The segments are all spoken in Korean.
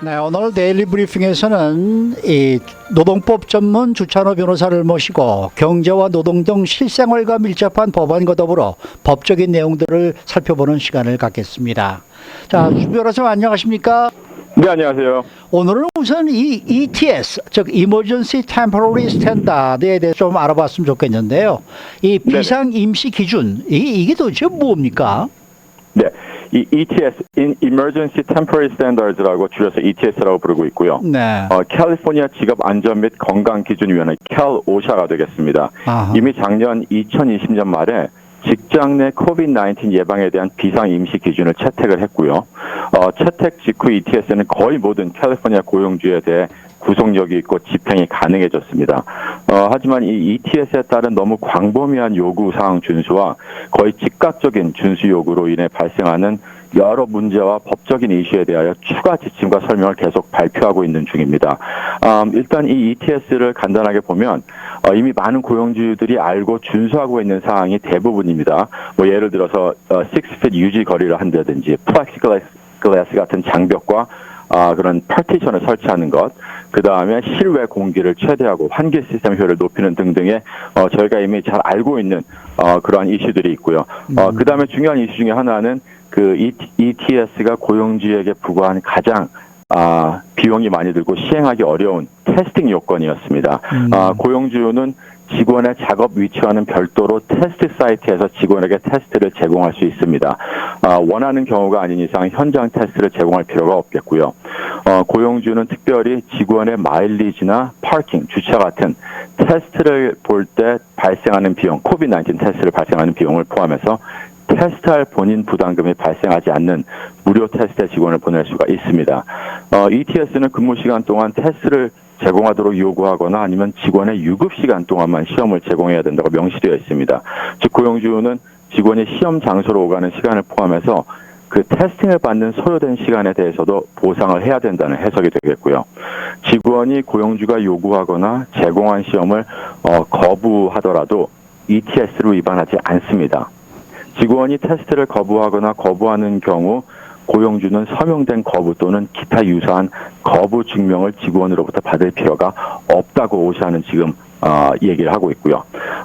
네, 오늘 데일리 브리핑에서는 이 노동법 전문 주찬호 변호사를 모시고 경제와 노동 등 실생활과 밀접한 법안과 더불어 법적인 내용들을 살펴보는 시간을 갖겠습니다. 자, 주 변호사 안녕하십니까? 네, 안녕하세요. 오늘은 우선 이 ETS, 즉 Emergency Temporary Standard에 대해서 좀 알아봤으면 좋겠는데요. 이. 비상 임시 기준, 이, 이게 도대체 뭡니까? 네, 이 ETS, Emergency Temporary Standards라고 줄여서 ETS라고 부르고 있고요. 네. 어, 캘리포니아 직업 안전 및 건강 기준 위원회 캘 오샤가 되겠습니다. 아하. 이미 작년 2020년 말에 직장 내 코비드-19 예방에 대한 비상 임시 기준을 채택을 했고요. 어, 채택 직후 ETS는 거의 모든 캘리포니아 고용주에 대해 구속력이 있고 집행이 가능해졌습니다. 어, 하지만 이 ETS에 따른 너무 광범위한 요구 사항 준수와 거의 즉각적인 준수 요구로 인해 발생하는 여러 문제와 법적인 이슈에 대하여 추가 지침과 설명을 계속 발표하고 있는 중입니다. 음, 일단 이 ETS를 간단하게 보면 어, 이미 많은 고용주들이 알고 준수하고 있는 사항이 대부분입니다. 뭐 예를 들어서 어, 6feet 유지 거리를 한다든지 플렉시글라스 같은 장벽과 아, 그런 파티션을 설치하는 것, 그 다음에 실외 공기를 최대하고 환기 시스템 효율을 높이는 등등의 어, 저희가 이미 잘 알고 있는 어, 그러한 이슈들이 있고요. 어, 그 다음에 중요한 이슈 중에 하나는 그 ETS가 고용주에게 부과한 가장 아, 비용이 많이 들고 시행하기 어려운 테스팅 요건이었습니다. 음. 아, 고용주는 직원의 작업 위치와는 별도로 테스트 사이트에서 직원에게 테스트를 제공할 수 있습니다. 아, 원하는 경우가 아닌 이상 현장 테스트를 제공할 필요가 없겠고요. 어, 고용주는 특별히 직원의 마일리지나 파킹, 주차 같은 테스트를 볼 때 발생하는 비용, 코비드-19 테스트를 발생하는 비용을 포함해서 테스트할 본인 부담금이 발생하지 않는 무료 테스트에 직원을 보낼 수가 있습니다. 어, ETS는 근무 시간 동안 테스트를 제공하도록 요구하거나 아니면 직원의 유급 시간 동안만 시험을 제공해야 된다고 명시되어 있습니다. 즉 고용주는 직원이 시험 장소로 오가는 시간을 포함해서 그 테스팅을 받는 소요된 시간에 대해서도 보상을 해야 된다는 해석이 되겠고요. 직원이 고용주가 요구하거나 제공한 시험을 어, 거부하더라도 ETS를 위반하지 않습니다. 직원이 테스트를 거부하거나 거부하는 경우 고용주는 서명된 거부 또는 기타 유사한 거부 증명을 직원으로부터 받을 필요가 없다고 오시하는 지금 어, 얘기를 하고 있고요.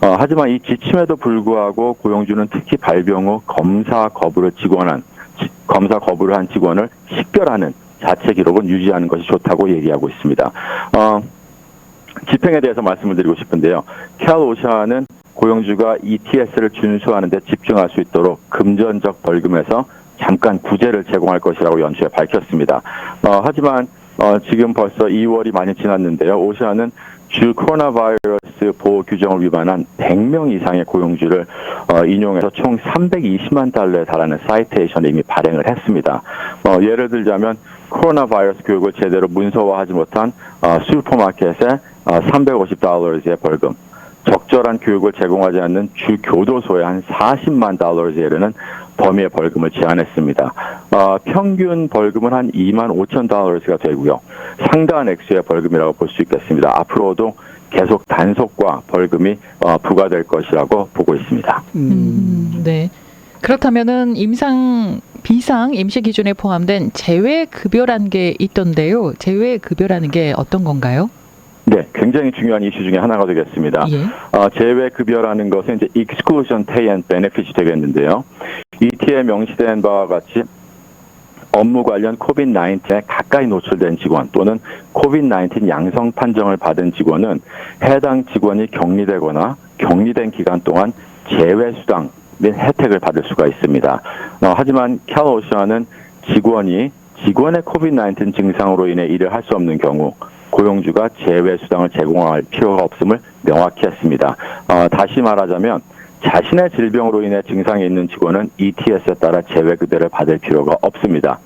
어, 하지만 이 지침에도 불구하고 고용주는 특히 발병 후 검사 거부를 직원한 지- 검사 거부를 한 직원을 식별하는 자체 기록은 유지하는 것이 좋다고 얘기하고 있습니다. 어, 집행에 대해서 말씀을 드리고 싶은데요. 캘 오샤는 고용주가 ETS를 준수하는 데 집중할 수 있도록 금전적 벌금에서 잠깐 구제를 제공할 것이라고 연초에 밝혔습니다. 어, 하지만 어, 지금 벌써 2월이 많이 지났는데요. 오샤는 주 코로나 바이러스 보호 규정을 위반한 100명 이상의 고용주를 어, 인용해서 총 320만 달러에 달하는 사이테이션을 이미 발행을 했습니다. 어, 예를 들자면 코로나 바이러스 교육을 제대로 문서화하지 못한 어, 슈퍼마켓에 어, 350달러의 벌금, 적절한 교육을 제공하지 않는 주 교도소에 한 40만 달러에 이르는 범위의 벌금을 제한했습니다. 어, 평균 벌금은 한 2만 5천 달러가 되고요. 상당한 액수의 벌금이라고 볼 수 있겠습니다. 앞으로도 계속 단속과 벌금이 어, 부과될 것이라고 보고 있습니다. 음, 음, 네. 그렇다면은 임상 비상 임시 기준에 포함된 재외 급여라는 게 있던데요. 재외 급여라는 게 어떤 건가요? 네, 굉장히 중요한 이슈 중에 하나가 되겠습니다. 예. 어, 제외 급여라는 것은 이제 exclusion pay and benefit이 되겠는데요. ET에 명시된 바와 같이 업무 관련 코비드-19에 가까이 노출된 직원 또는 코비드-19 양성 판정을 받은 직원은 해당 직원이 격리되거나 격리된 기간 동안 제외 수당 및 혜택을 받을 수가 있습니다. 어, 하지만 캘오션은 직원이 직원의 코비드-19 증상으로 인해 일을 할 수 없는 경우 고용주가 제외 수당을 제공할 필요가 없음을 명확히 했습니다. 어, 다시 말하자면 자신의 질병으로 인해 증상이 있는 직원은 ETS에 따라 제외 급여를 받을 필요가 없습니다.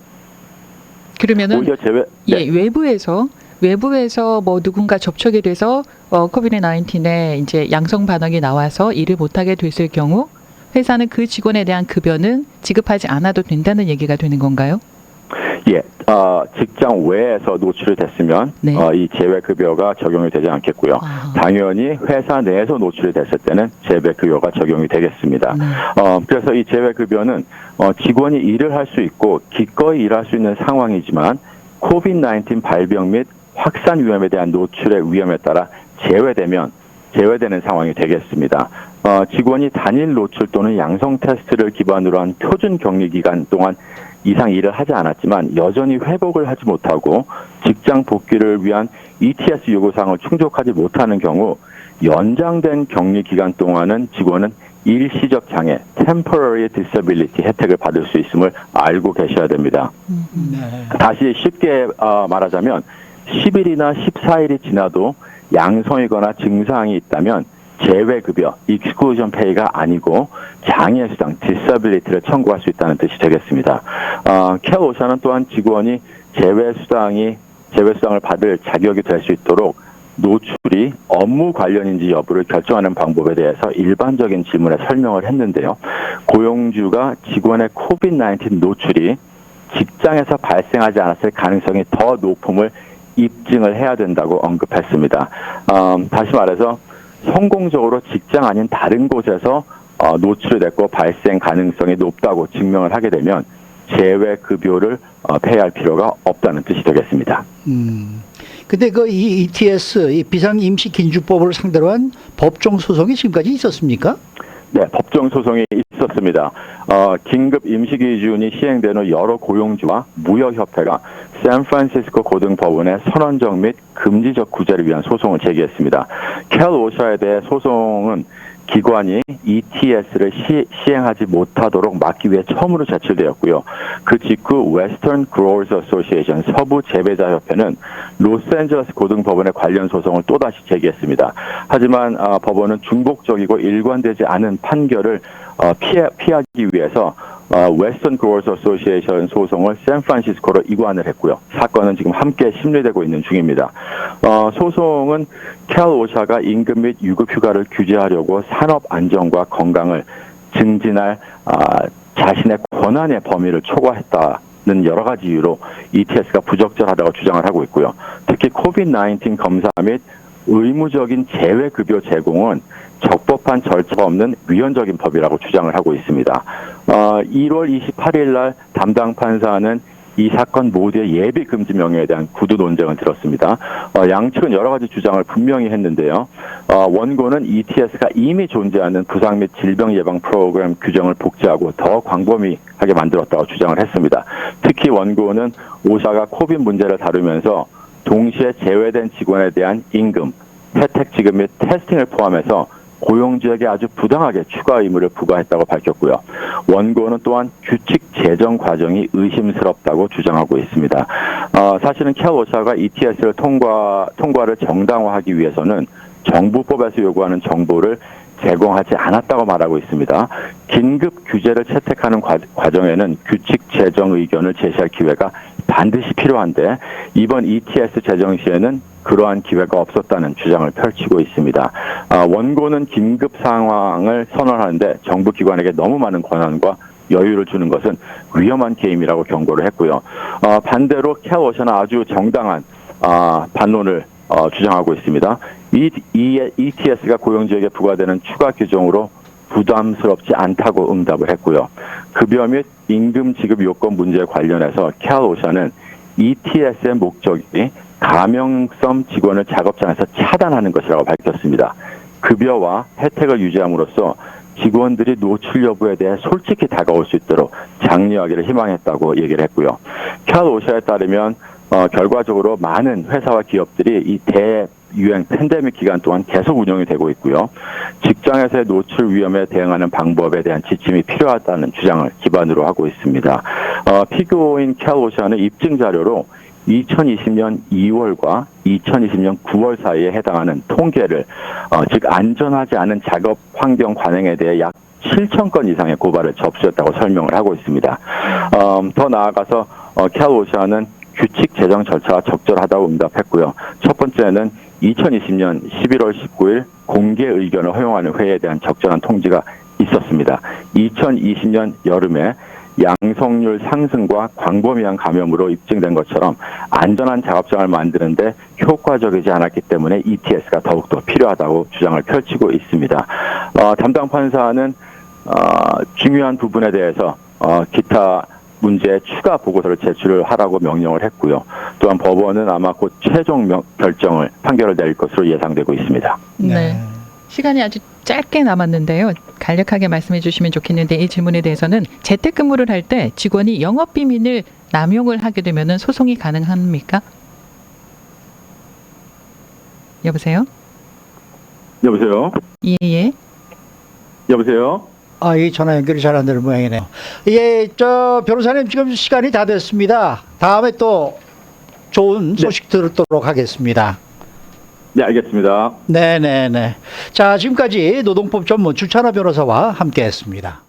그러면은 오히려 제외 예, 외부에서 외부에서 뭐 누군가 접촉이 돼서 어, 코비드 19에 이제 양성 반응이 나와서 일을 못하게 됐을 경우 회사는 그 직원에 대한 급여는 지급하지 않아도 된다는 얘기가 되는 건가요? 예, 어, 직장 외에서 노출이 됐으면 네. 어, 이 제외 급여가 적용이 되지 않겠고요. 아. 당연히 회사 내에서 노출이 됐을 때는 제외 급여가 적용이 되겠습니다. 네. 어, 그래서 이 제외 급여는 어, 직원이 일을 할 수 있고 기꺼이 일할 수 있는 상황이지만 코비드-19 발병 및 확산 위험에 대한 노출의 위험에 따라 제외되면 제외되는 상황이 되겠습니다. 어, 직원이 단일 노출 또는 양성 테스트를 기반으로 한 표준 격리 기간 동안 이상 일을 하지 않았지만 여전히 회복을 하지 못하고 직장 복귀를 위한 ETS 요구 사항을 충족하지 못하는 경우 연장된 격리 기간 동안은 직원은 일시적 장애 (temporary disability) 혜택을 받을 수 있음을 알고 계셔야 됩니다. 네. 다시 쉽게 어, 말하자면 10일이나 14일이 지나도 양성이거나 증상이 있다면 재외급여, exclusion pay가 아니고 장애수당, disability를 청구할 수 있다는 뜻이 되겠습니다. 어, 케어오샤는 또한 직원이 재외수당이 재외수당을 받을 자격이 될 수 있도록 노출이 업무 관련인지 여부를 결정하는 방법에 대해서 일반적인 질문에 설명을 했는데요. 고용주가 직원의 코비드-19 노출이 직장에서 발생하지 않았을 가능성이 더 높음을 입증을 해야 된다고 언급했습니다. 음, 다시 말해서 성공적으로 직장 아닌 다른 곳에서 어, 노출이 됐고 발생 가능성이 높다고 증명을 하게 되면 재외 급여를 어, 폐할 필요가 없다는 뜻이 되겠습니다. 음. 근데 그 이 ETS 이 비상 임시 긴주법을 상대로 한 법정 소송이 지금까지 있었습니까? 네, 법정 소송이 있었습니다. 어, 긴급 임시 기준이 시행된 후 여러 고용주와 무역 협회가 샌프란시스코 고등법원에 선언적 및 금지적 구제를 위한 소송을 제기했습니다. 켈 오샤에 대해 소송은 기관이 ETS를 시, 행하지 못하도록 막기 위해 처음으로 제출되었고요. 그 직후 웨스턴 그로어스 어소시에이션 서부 재배자 협회는 로스앤젤레스 고등법원의 관련 소송을 또다시 제기했습니다. 하지만 아, 법원은 중복적이고 일관되지 않은 판결을 어, 피해, 피하기 위해서 어, 웨스턴 그로어스 어소시에이션 소송을 샌프란시스코로 이관을 했고요. 사건은 지금 함께 심리되고 있는 중입니다. 어, 소송은 켈 오샤가 임금 및 유급 휴가를 규제하려고 산업 안전과 건강을 증진할 아, 자신의 권한의 범위를 초과했다 는 여러 가지 이유로 ETS가 부적절하다고 주장을 하고 있고요. 특히 코비드-19 검사 및 의무적인 재외급여 제공은 적법한 절차가 없는 위헌적인 법이라고 주장을 하고 있습니다. 어, 1월 28일 날 담당 판사는 이 사건 모두의 예비 금지 명령에 대한 구두 논쟁을 들었습니다. 어, 양측은 여러 가지 주장을 분명히 했는데요. 어, 원고는 ETS가 이미 존재하는 부상 및 질병 예방 프로그램 규정을 복제하고 더 광범위하게 만들었다고 주장을 했습니다. 특히 원고는 오사가 코빈 문제를 다루면서 동시에 제외된 직원에 대한 임금, 혜택 지급 및 테스팅을 포함해서 고용주에게 아주 부당하게 추가 의무를 부과했다고 밝혔고요. 원고는 또한 규칙 제정 과정이 의심스럽다고 주장하고 있습니다. 어, 사실은 캬오사가 ETS를 통과 통과를 정당화하기 위해서는 정부법에서 요구하는 정보를 제공하지 않았다고 말하고 있습니다. 긴급 규제를 채택하는 과, 과정에는 규칙 제정 의견을 제시할 기회가 반드시 필요한데 이번 ETS 제정 시에는 그러한 기회가 없었다는 주장을 펼치고 있습니다. 아, 원고는 긴급 상황을 선언하는데 정부 기관에게 너무 많은 권한과 여유를 주는 것은 위험한 게임이라고 경고를 했고요. 어, 반대로 캐워셔는 아주 정당한 아, 반론을 어, 주장하고 있습니다. ETS가 고용주에게 부과되는 추가 규정으로 부담스럽지 않다고 응답을 했고요. 급여 및 임금 지급 요건 문제에 관련해서 캐오샤는 ETS의 목적이 가명성 직원을 작업장에서 차단하는 것이라고 밝혔습니다. 급여와 혜택을 유지함으로써 직원들이 노출 여부에 대해 솔직히 다가올 수 있도록 장려하기를 희망했다고 얘기를 했고요. 캬 오샤에 따르면 어, 결과적으로 많은 회사와 기업들이 이 대유행 팬데믹 기간 동안 계속 운영이 되고 있고요. 직장에서의 노출 위험에 대응하는 방법에 대한 지침이 필요하다는 주장을 기반으로 하고 있습니다. 어, 피고인 캘 오샤는 입증 자료로 2020년 2월과 2020년 9월 사이에 해당하는 통계를 어, 즉 안전하지 않은 작업 환경 관행에 대해 약 7천 건 이상의 고발을 접수했다고 설명을 하고 있습니다. 음, 더 나아가서 어, 캘오샤는 규칙 제정 절차가 적절하다고 응답했고요. 첫 번째는 2020년 11월 19일 공개 의견을 허용하는 회의에 대한 적절한 통지가 있었습니다. 2020년 여름에 양성률 상승과 광범위한 감염으로 입증된 것처럼 안전한 작업장을 만드는데 효과적이지 않았기 때문에 ETS가 더욱더 필요하다고 주장을 펼치고 있습니다. 어, 담당 판사는 어, 중요한 부분에 대해서 어, 기타 문제에 추가 보고서를 제출을 하라고 명령을 했고요. 또한 법원은 아마 곧 최종 명- 결정을 판결을 내릴 것으로 예상되고 있습니다. 네. 시간이 아주 짧게 남았는데요. 간략하게 말씀해 주시면 좋겠는데 이 질문에 대해서는 재택근무를 할 때 직원이 영업 비밀을 남용을 하게 되면은 소송이 가능합니까? 여보세요? 여보세요? 예, 예. 여보세요? 아, 이 전화 연결이 잘 안 되는 모양이네요. 예, 저 변호사님 지금 시간이 다 됐습니다. 다음에 또 좋은 네. 소식 들도록 하겠습니다. 네, 알겠습니다. 네, 네, 네. 자, 지금까지 노동법 전문 주찬호 변호사와 함께했습니다.